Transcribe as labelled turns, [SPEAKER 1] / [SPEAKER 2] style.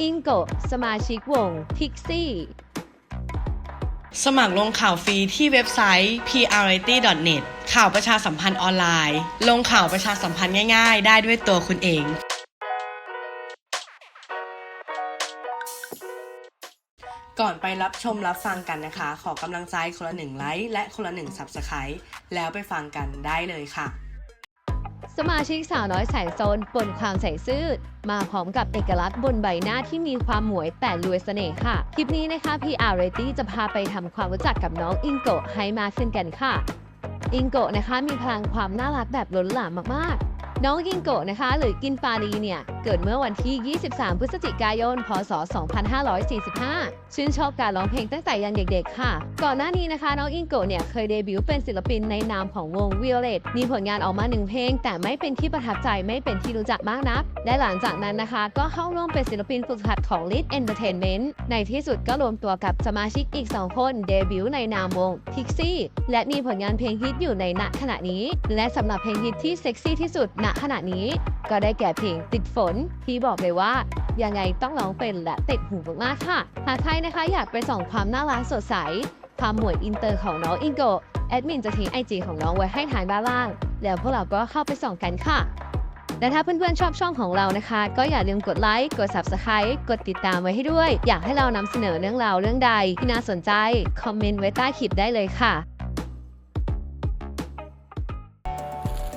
[SPEAKER 1] อิงโกะสมาชิกวง Pixie
[SPEAKER 2] สมัครลงข่าวฟรีที่เว็บไซต์ prrity.net ข่าวประชาสัมพันธ์ออนไลน์ ลงข่าวประชาสัมพันธ์ง่ายๆ ได้ด้วยตัวคุณเองก่อนไปรับชมรับฟังกันนะคะ ขอกำลังใจคนละหนึ่งไลค์และคนละหนึ่ง Subscribe แล้วไปฟังกันได้เลยค่ะ
[SPEAKER 1] สมาชิกสาวน้อยแสนโซนปนความใส่ซื่อมาพร้อมกับเอกลักษณ์บนใบหน้าที่มีความหมวยแต่รวยเสน่ห์ค่ะ คลิปนี้นะคะ PR r a t y จะพาไปทำความรู้จักกับน้องอิงโกะให้มากขึ้นกันค่ะ อิงโกะนะคะมีพลังความน่ารักแบบล้นหลามมากๆ น้องอิงโกะนะคะ หรือกินปารีเนี่ย เกิดเมื่อวันที่ 23 พฤศจิกายน พศ 2545 ชื่นชอบการร้องเพลงตั้งแต่ยังเด็กๆ ค่ะ ก่อนหน้านี้นะคะ น้องอิงโกะเนี่ยเคยเดบิวต์เป็นศิลปินในนามของวง Violet มีผลงานออกมาหนึ่งเพลง แต่ไม่เป็นที่ประทับใจไม่เป็นที่รู้จักมากนัก และหลังจากนั้นนะคะ ก็เข้าร่วมเป็นศิลปินฝึกหัดของ Lead Entertainment ในที่สุดก็รวมตัวกับสมาชิกอีก 2 คนเดบิวต์ในนามวง Pixie และมีผลงานเพลงฮิตอยู่ในณขณะนี้ และสำหรับเพลงฮิตที่เซ็กซี่ที่สุดณขณะนี้ก็ได้แก่เพลงติดฝน ที่บอกเลยว่า ยังไงต้องร้องเป็นและติดหูมากๆค่ะ หากใครนะคะอยากไปส่องความน่ารักสดใส ความหมวยอินเตอร์ของน้องอิงโกแอดมินจะทิ้งไอจีของน้องไว้ให้ทางด้านล่าง แล้วพวกเราก็เข้าไปส่องกันค่ะและถ้าเพื่อนๆชอบช่องของเรานะคะ ก็อย่าลืมกดไลค์ กด Subscribe กดติดตามไว้ให้ด้วย อยากให้เรานำเสนอเรื่องราวเรื่องใด ที่น่าสนใจ คอมเมนต์ไว้ใต้คลิปได้เลยค่ะ